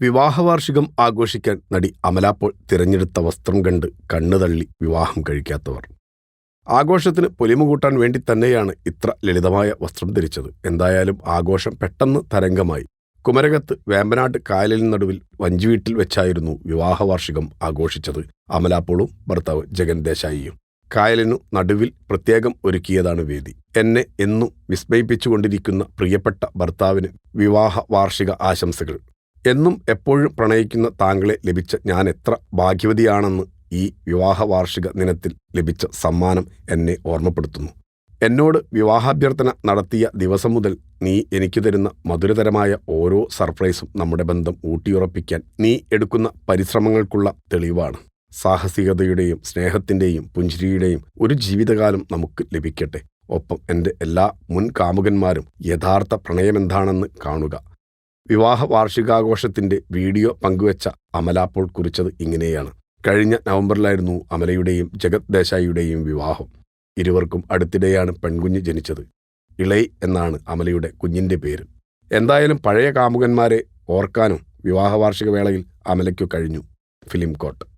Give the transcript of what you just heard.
വിവാഹവാർഷികം ആഘോഷിക്കാൻ നടി അമലാപ്പോൾ തിരഞ്ഞെടുത്ത വസ്ത്രം കണ്ട് കണ്ണുതള്ളി വിവാഹം കഴിക്കാത്തവർ. ആഘോഷത്തിന് പൊലിമ കൂട്ടാൻ വേണ്ടി തന്നെയാണ് ഇത്ര ലളിതമായ വസ്ത്രം ധരിച്ചത്. എന്തായാലും ആഘോഷം പെട്ടെന്ന് തരംഗമായി. കുമരകത്ത് വേമ്പനാട്ട് കായലിന് നടുവിൽ വഞ്ചിവീട്ടിൽ വെച്ചായിരുന്നു വിവാഹവാർഷികം ആഘോഷിച്ചത്. അമലാപ്പോളും ഭർത്താവ് ജഗൻ ദേശായിയും. കായലിനു നടുവിൽ പ്രത്യേകം ഒരുക്കിയതാണ് വേദി. എന്നെ എന്നും വിസ്മയിപ്പിച്ചുകൊണ്ടിരിക്കുന്ന പ്രിയപ്പെട്ട ഭർത്താവിന് വിവാഹ വാർഷിക ആശംസകൾ. എന്നും എപ്പോഴും പ്രണയിക്കുന്ന താങ്കളെ ലഭിച്ച ഞാൻ എത്ര ഭാഗ്യവതിയാണെന്ന് ഈ വിവാഹ വാർഷിക ദിനത്തിൽ ലഭിച്ച സമ്മാനം എന്നെ ഓർമ്മപ്പെടുത്തുന്നു. എന്നോട് വിവാഹാഭ്യർത്ഥന നടത്തിയ ദിവസം മുതൽ നീ എനിക്ക് തരുന്ന മധുരതരമായ ഓരോ സർപ്രൈസും നമ്മുടെ ബന്ധം ഊട്ടിയുറപ്പിക്കാൻ നീ എടുക്കുന്ന പരിശ്രമങ്ങൾക്കുള്ള തെളിവാണ്. സാഹസികതയുടെയും സ്നേഹത്തിന്റെയും പുഞ്ചിരിയുടെയും ഒരു ജീവിതകാലം നമുക്ക് ലഭിക്കട്ടെ. ഒപ്പം എന്റെ എല്ലാ മുൻ കാമുകന്മാരും യഥാർത്ഥ പ്രണയമെന്താണെന്ന് കാണുക. വിവാഹ വാർഷികാഘോഷത്തിന്റെ വീഡിയോ പങ്കുവച്ച അമല അപ്പോൾ കുറിച്ചത് ഇങ്ങനെയാണ്. കഴിഞ്ഞ നവംബറിലായിരുന്നു അമലയുടെയും ജഗത് ദേശായിയുടെയും വിവാഹം. ഇരുവർക്കും അടുത്തിടെയാണ് പെൺകുഞ്ഞ് ജനിച്ചത്. ഇളൈ എന്നാണ് അമലയുടെ കുഞ്ഞിന്റെ പേര്. എന്തായാലും പഴയ കാമുകന്മാരെ ഓർക്കാനും വിവാഹ വാർഷിക വേളയിൽ അമലയ്ക്കു കഴിഞ്ഞു. Film coat